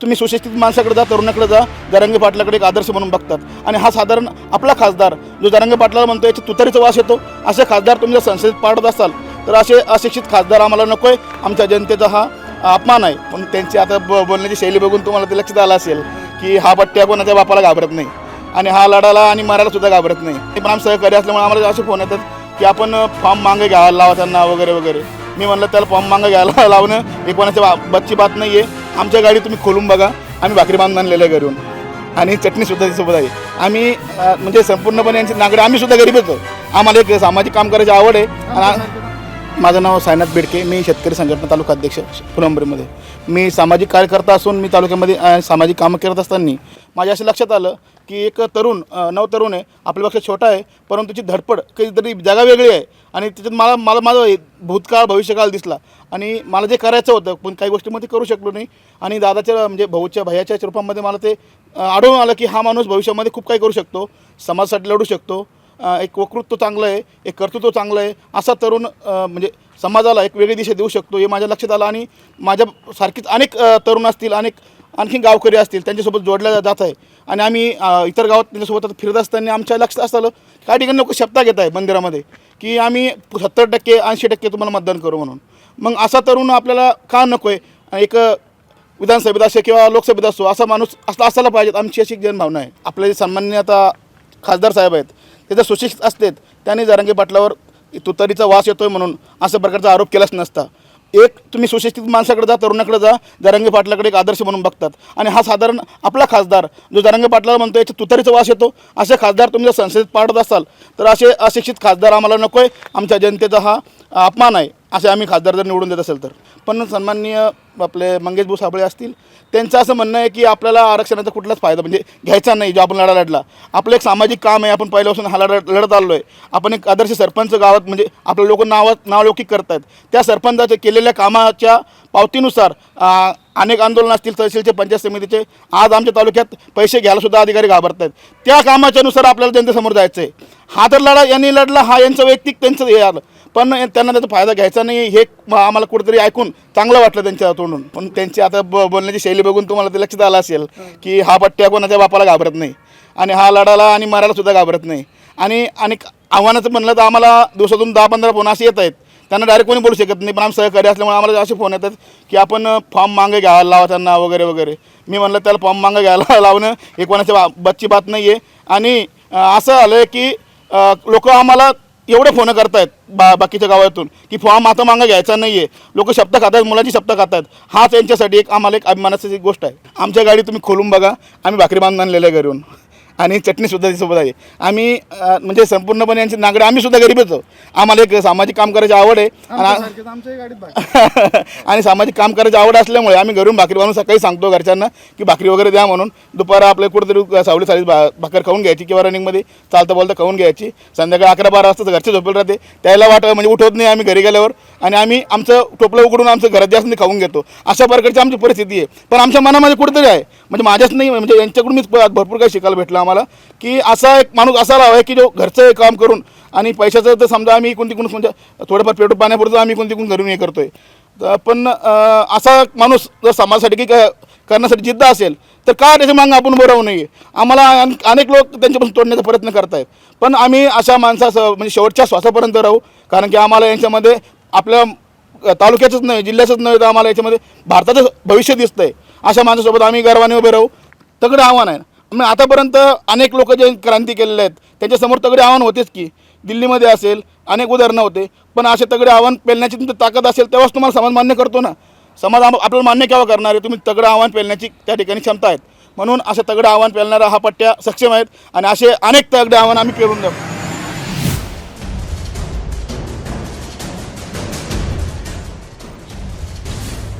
तुम्ही सुशिक्षित माणसाकडे जा तरुणाकडे जा जरांगे पाटलाकडे एक आदर्श म्हणून बघतात. आणि हा साधारण आपला खासदार जो जरांगे पाटलाला म्हणतो याची तुतारीचा वास येतो. असे खासदार तुम्ही जर संसदेत पाडत असाल तर असे अशिक्षित खासदार आम्हाला नको आहे आमच्या जनतेचा हा अपमान आहे. पण त्यांची आता ब बोलण्याची शैली बघून तुम्हाला ते लक्षात आलं असेल की हा पट्ट्या कोणाच्या बापाला घाबरत नाही. आणि हा लढाला आणि मरायला सुद्धा घाबरत नाही. ते पण आम्ही सहकारी असल्यामुळे आम्हाला असे फोन येतात की आपण फॉर्म मागे घ्यायला लावा त्यांना वगैरे वगैरे. मी म्हणलं त्याला फॉर्म मागे घ्यायला लावणं हे कोणाच्या बा- बच्ची बात नाही आहे आमच्या गाडी तुम्ही खोलून बघा. आम्ही भाकरी बांधून आणलेलं आहे घरून. आणि चटणीसुद्धा त्याच्यासोबत आहे. आम्ही म्हणजे संपूर्णपणे यांची नागडे आम्ही सुद्धा गरीबच आहोत. आम्हाला एक सामाजिक काम करायची आवड आहे. आणि माझं नाव सायनाथ बेडके. मी शेतकरी संघटना तालुका अध्यक्ष फुलंबरीमध्ये. मी सामाजिक कार्यकर्ता असून मी तालुक्यामध्ये सामाजिक कामं करत असताना माझ्या असं लक्षात आलं की एक तरुण नवतरुण आहे. आपल्यापेक्षा छोटा आहे परंतु त्याची धडपड काहीतरी जागा वेगळी आहे. आणि त्याच्यात मला मला माझं भूतकाळ भविष्यकाळ दिसला. आणि मला जे करायचं होतं पण काही गोष्टीमध्ये करू शकलो नाही. आणि दादाच्या म्हणजे भाऊच्या भैयाच्या रूपामध्ये मला ते आढळून आलं की हा माणूस भविष्यामध्ये खूप काही करू शकतो. समाजासाठी लढू शकतो. एक वक्तृत्व चांगलं आहे एक कर्तृत्व चांगलं आहे असा तरुण म्हणजे समाजाला एक वेगळी दिशा देऊ शकतो हे माझ्या लक्षात आलं. आणि माझ्यासारखीच अनेक तरुण असतील अनेक आणखी गावकरी असतील त्यांच्यासोबत जोडल्या जात आहे. आणि आम्ही इतर गावात त्यांच्यासोबत फिरत असताना आमच्या लक्षात असं आलं काही ठिकाणी लोक शब्दा घेत आहे मंदिरामध्ये की आम्ही सत्तर टक्के ऐंशी टक्के तुम्हाला मतदान करू म्हणून. मग असा तरुण आपल्याला का नको आहे एक विधानसभेत असो किंवा लोकसभेत असो असा माणूस असला असायला पाहिजेत आमची अशी जनभावना आहे. आपले जे सन्मान्य आता खासदार साहेब आहेत ते जर सुशिक्षित असतेत त्यांनी जरांगे पाटलावर तुतारीचा वास येतोय म्हणून अशा प्रकारचा आरोप केलाच नसता. एक तुम्ही सुशिक्षित माणसाकडे जा तरुणाकडे जा जरांगे पाटलाकडे एक आदर्श म्हणून बघतात. आणि हा साधारण आपला खासदार जो जरांगे पाटलाला म्हणतो याच्या तुतारीचा वास येतो. असे खासदार तुम्ही जर संसदेत पाडत असाल तर असे अशिक्षित खासदार आम्हाला नको आहे आमच्या जनतेचा हा अपमान आहे. असे आम्ही खासदार जर निवडून देत असेल तर. पण सन्माननीय आपले मंगेश भाऊ साबळे असतील त्यांचं असं म्हणणं आहे की आपल्याला आरक्षणाचा कुठलाच फायदा म्हणजे घ्यायचा नाही जो आपण लढा लढला. आपलं एक सामाजिक काम आहे आपण पहिल्यापासून हा लढा लढत आलो आहे आपण एक आदर्श सरपंच गावात म्हणजे आपलं लोक नावात नावलौकिक करत आहेत त्या सरपंचाच्या केलेल्या कामाच्या पावतीनुसार अनेक आंदोलन असतील तहसीलचे पंचायत समितीचे आज आमच्या तालुक्यात पैसे घ्यायलासुद्धा अधिकारी घाबरत आहेत त्या कामाच्यानुसार आपल्याला जनतेसमोर जायचं आहे हा तर लढा यांनी लढला हा यांचं वैयक्तिक त्यांचं हे आलं. पण त्यांना त्याचा फायदा घ्यायचा नाही. हे आम्हाला कुठेतरी ऐकून चांगलं वाटलं त्यांच्या तोंडून. पण त्यांची आता ब बोलण्याची शैली बघून तुम्हाला ते लक्षात आलं असेल की हा पट्ट्या कोणाच्या बापाला घाबरत नाही. आणि हा लढाला आणि मारायला सुद्धा घाबरत नाही. आणि आणि आव्हानाचं म्हणलं तर आम्हाला दिवसातून दहा पंधरा फोन असे येत आहेत त्यांना डायरेक्ट कोणी बोलू शकत नाही. पण आम्ही सहकारी असल्यामुळे आम्हाला असे फोन येतात की आपण फॉर्म मागे घ्यायला लावा त्यांना वगैरे वगैरे. मी म्हणलं त्याला फॉर्म मागे घ्यायला लावणं हे कोणाच्या बा बच्ची बात नाही आहे आणि असं आलं आहे की लोक आम्हाला एवढे फोन करतायत बा बाकीच्या गावातून की फॉर्म आता मागं घ्यायचा नाही आहे लोक शब्द खातात मुलांची शब्द खातात हाच यांच्यासाठी एक आम्हाला एक अभिमानाची एक गोष्ट आहे. आमच्या गाडी तुम्ही खोलून बघा. आम्ही भाकरी बांधून आणलेल्या आहे घरून. आणि चटणीसुद्धा त्याच्यासोबत आहे. आम्ही म्हणजे संपूर्णपणे यांची नागडे आम्ही सुद्धा गरीबच आहोत. आम्हाला एक सामाजिक काम करायची आवड आहे. आणि आमच्याही गाडीत आणि सामाजिक काम करायची आवड असल्यामुळे आम्ही घरून भाकरी बनवून सकाळी सांगतो घरच्यांना की भाकरी वगैरे द्या म्हणून. दुपार आपल्या कुठेतरी सावली भा भाकर खाऊन घ्यायची किंवा रनिंगमध्ये चालता बोलता खाऊन घ्यायची. संध्याकाळी अकरा बारा वाजता घरचे झोपेल राहते. त्याला वाट म्हणजे उठवत नाही आम्ही घरी गेल्यावर. आणि आम्ही आमचं टोपलं उघडून आमचं घरात जास्त खाऊन घेतो. अशा प्रकारची आमची परिस्थिती आहे. पण आमच्या मनामध्ये कुठेतरी आहे. म्हणजे माझ्याच नाही म्हणजे यांच्याकडून मीच प- भरपूर काही शिकायला भेटलं आम्हाला की असा एक माणूस असा लावा आहे की जो घरचं हे काम करून आणि पैशाचं तर समजा आम्ही कोणती तिकडून म्हणजे थोडंफार पेटू पाण्यापुरतं आम्ही कोणती तिकडून घरून हे करतोय. आहे पण असा माणूस जर समाजासाठी की करण्यासाठी जिद्द असेल तर का त्याच्या मागं आपण उभं राहू नये. आम्हाला अनेक लोक त्यांच्यापासून तोडण्याचा प्रयत्न करतायत. पण आम्ही अशा माणसासह म्हणजे शेवटच्या श्वासापर्यंत राहू कारण की आम्हाला यांच्यामध्ये आपल्या तालुक्याचंच नाही जिल्ह्याचंच नाही तर आम्हाला याच्यामध्ये भारताचं भविष्य दिसतं आहे अशा माणसासोबत आम्ही गर्वाने उभे राहू. तगडे आव्हान आहे मग आतापर्यंत अनेक लोक जे क्रांती केलेले आहेत त्यांच्यासमोर तगडे आव्हान होतेच की दिल्लीमध्ये असेल अनेक उदाहरणं होते पण असे तगडे आव्हान पेलण्याची तुमची ताकद असेल तेव्हाच तुम्हाला समाज मान्य करतो ना? समाज आम- आपल्याला मान्य केव्हा करणार आहे? तुम्ही तगडं आव्हान पेलण्याची त्या ठिकाणी क्षमता आहेत. म्हणून असे तगडं आव्हान पेलणारा हा पट्ट्या सक्षम आहेत आणि असे अनेक तगडे आव्हान आम्ही पेलून जाऊ.